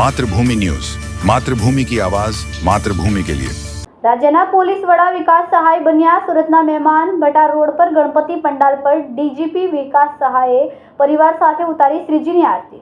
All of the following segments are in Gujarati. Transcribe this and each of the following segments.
માતૃભૂમિ ન્યૂઝ. માતૃભૂમિ કી આવાજ, માતૃભૂમિ કે લિયે. રાજ્યના પોલીસ વડા વિકાસ સહાય બન્યા. સુરતના મહેમાન ભટા રોડ પર ગણપતિ પંડાલ પર ડીજીપી વિકાસ સહાયે પરિવાર સાથે ઉતારી શ્રીજીની આરતી.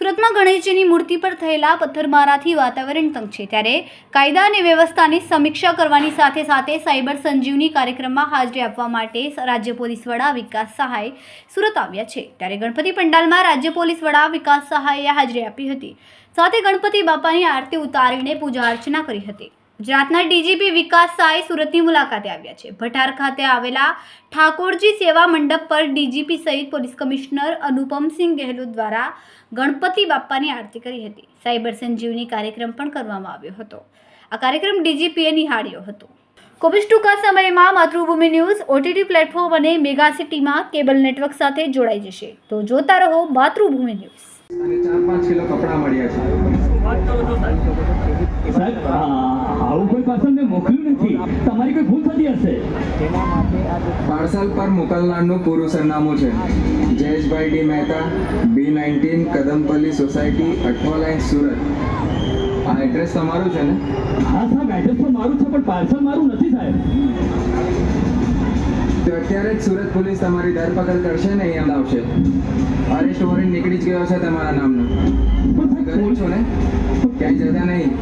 સુરતમાં ગણેશજીની મૂર્તિ પર થયેલા પથ્થરમારાથી વાતાવરણ તંગ છે. ત્યારે કાયદા અને વ્યવસ્થાની સમીક્ષા કરવાની સાથે સાથે સાયબર સંજીવની કાર્યક્રમમાં હાજરી આપવા માટે રાજ્ય પોલીસ વડા વિકાસ સહાય સુરત આવ્યા છે. ત્યારે ગણપતિ પંડાલમાં રાજ્ય પોલીસ વડા વિકાસ સહાયે હાજરી આપી હતી. સાથે ગણપતિ બાપાની આરતી ઉતારીને પૂજા અર્ચના કરી હતી. ગુજરાતના ડીજીપી વિકાસ સાય સુરતની મુલાકાતે આવ્યા છે. ભટાર ખાતે આવેલા ઠાકોરજી સેવા મંડપ પર ડીજીપી સહિત પોલીસ કમિશનર અનુપમસિંહ ગેહલોત દ્વારા ગણપતિ બાપ્પાની આરતી કરી હતી. સાયબર સંજીવની કાર્યક્રમ પણ કરવામાં આવ્યો હતો. આ કાર્યક્રમ ડીજીપીએ નિહાળ્યો હતો. કોવિડ ટૂંકા સમયમાં માતૃભૂમિ ન્યૂઝ, ઓટીટી પ્લેટફોર્મ અને મેગા સિટીમાં કેબલ નેટવર્ક સાથે જોડાઈ જશે. તો જોતા રહો માતૃભૂમિ ન્યૂઝ. ચાર પાંચ કિલો કપડાં મળ્યા છે. સાહેબ આ- આવું કોઈ પાર્સલ મેં મોકલ્યું નથી. તમારી કોઈ ભૂલ થતી હશે? પાર્સલ પર મોકલનારનું પૂરું સરનામું છે. Jayeshbhai D Mehta B nineteen Kadampalli society Athwalines Surat. આ એડ્રેસ તમારું છે ને? હા સાહેબ એડ્રેસ તો મારું છે પણ પાર્સલ મારું નથી સાહેબ. અત્યારે જ સુરત પોલીસ તમારી ધરપકડ કરશે ને અહીંયા લાવશે અરેસ્ટ વોરંટ નીકળી જ ગયો છે તમારા નામનો. કરું છો ને? ક્યાંય જતા નહીં.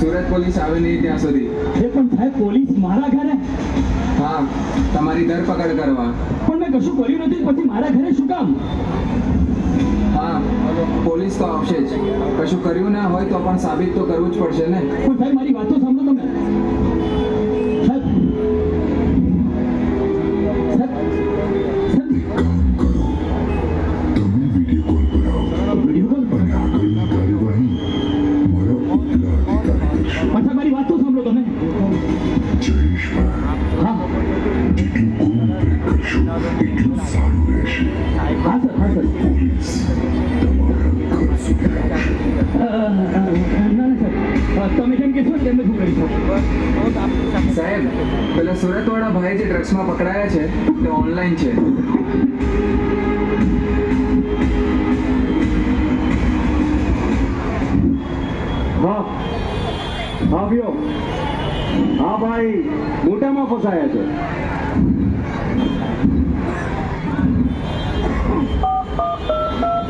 સુરત પોલીસ આવે નહીં ત્યાં સુધી. એ પણ સાહેબ પોલીસ મારા ઘરે? હા તમારી ધરપકડ કરવા. પણ મેં કશું કર્યું નથી પછી મારા ઘરે શું કામ? હા પોલીસ તો આવશે જ. કશું કર્યું ના હોય તો પણ સાબિત તો કરવું જ પડશે ને. પણ સાહેબ મારી વાતો સાંભળો તમે. તમે કેમ કહેશો તેમ જ હું સાહેબ, પેલા સુરતવાળા ભાઈ જે ડ્રગ્સમાં પકડાયા છે, તે ઓનલાઈન છે. હા આવ્યો હા ભાઈ મોટામાં ફસાયા છે.